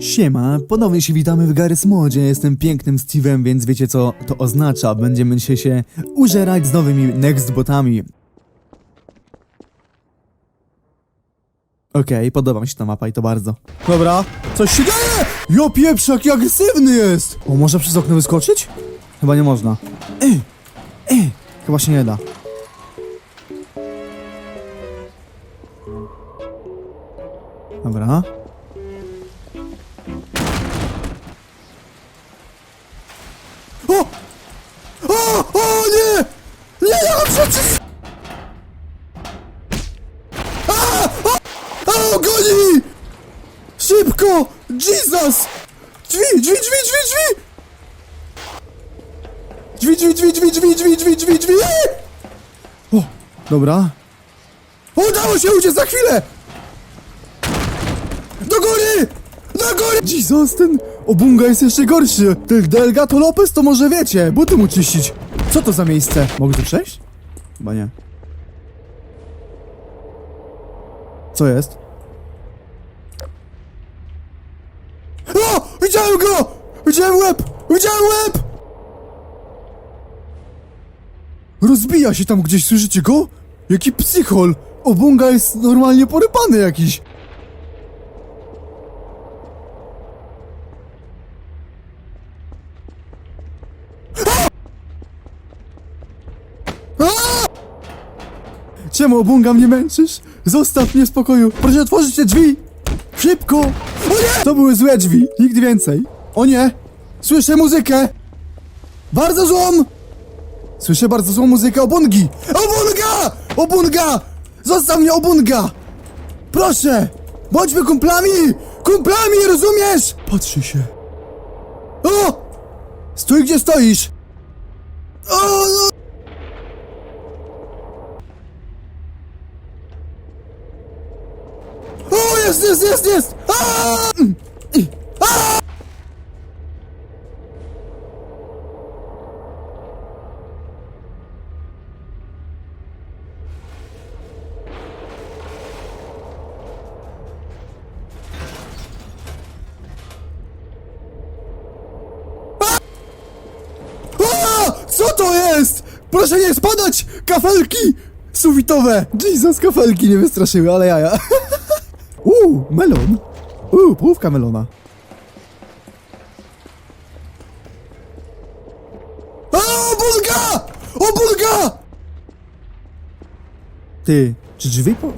Siema, ponownie się witamy w Garys Modzie. Jestem pięknym Steve'em, więc wiecie co to oznacza. Będziemy dzisiaj się użerać z nowymi Nextbotami. Okej, podoba mi się ta mapa i to bardzo. Dobra, coś się dzieje! Jo pieprz, jaki agresywny jest! O, może przez okno wyskoczyć? Chyba nie można. Ej, ej, chyba się nie da. Dobra. Jesus! Drzwi, drzwi, drzwi, drzwi, drzwi! Drzwi, drzwi, drzwi, drzwi, drzwi, drzwi, drzwi, drzwi, drzwi! O, dobra. Udało się uciec za chwilę! Do góry! Do góry! Jesus, ten Obunga jest jeszcze gorszy. Tych Delgato Lopez to może wiecie, buty mu czyścić. Co to za miejsce? Mogę tu przejść? Chyba nie. Co jest? O! Widziałem go! Widziałem łeb! Widziałem łeb! Rozbija się tam gdzieś, słyszycie go? Jaki psychol! Obunga jest normalnie porypany jakiś. Czemu obunga mnie męczysz? Zostaw mnie w spokoju. Proszę otworzyć te drzwi. Szybko. To były złe drzwi. Nigdy więcej. O nie! Słyszę muzykę. Bardzo złą. Słyszę bardzo złą muzykę obungi. Obunga! Obunga! Zostaw mnie obunga! Proszę! Bądźmy kumplami! Kumplami, rozumiesz? Patrzy się. O! Stój gdzie stoisz! O, no! O, jest, jest, jest, jest! Co to jest? Proszę nie spadać! Kafelki! Sufitowe! Jesus, kafelki nie wystraszyły, ale jaja. Uuu, melon. Uuu, połówka melona. A, bulga! O, bulga! Ty, czy drzwi po...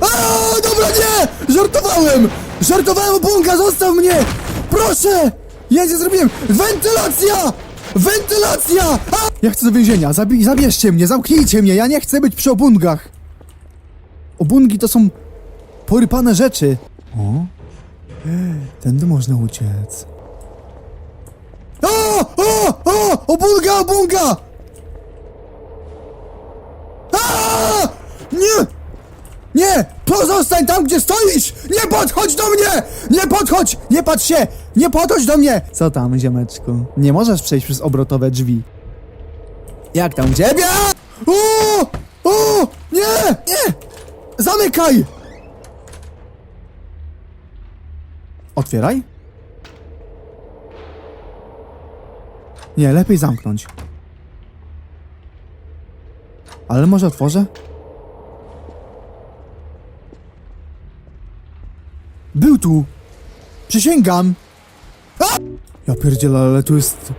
A, dobra, nie! Żartowałem! Żartowałem, bulga, zostaw mnie! Proszę! Ja nie zrobiłem! Wentylacja! Wentylacja! A! Ja chcę do więzienia, Zabi zabierzcie mnie, zamknijcie mnie, ja nie chcę być przy obungach! Obungi to są porypane rzeczy. O? Tędy można uciec. O! O! O! Obunga! Obunga! A! Nie! Nie! Pozostań tam, gdzie stoisz! Nie podchodź do mnie! Nie podchodź! Nie patrz się! Nie podchodź do mnie! Co tam, ziomeczku? Nie możesz przejść przez obrotowe drzwi. Jak tam ciebie? O! O! Nie! Nie! Zamykaj! Otwieraj? Nie, lepiej zamknąć. Ale może otworzę? Był tu! Przysięgam! A! Ja pierdzielę, ale tu jest...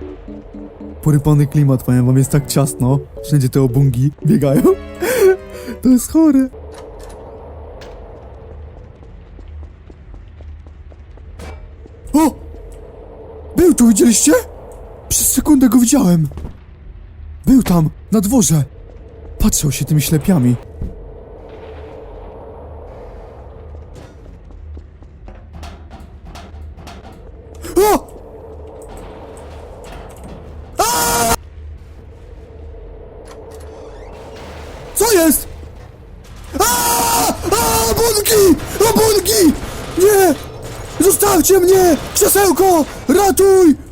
Porypany klimat, powiem wam, jest tak ciasno. Wszędzie te obungi biegają. To jest chore. O! Był tu, widzieliście? Przez sekundę go widziałem. Był tam, na dworze. Patrzał się tymi ślepiami. O! A! Co jest? A! A! Obunki! Obunki! Nie! Zostawcie mnie! Krzesełko! Ratuj!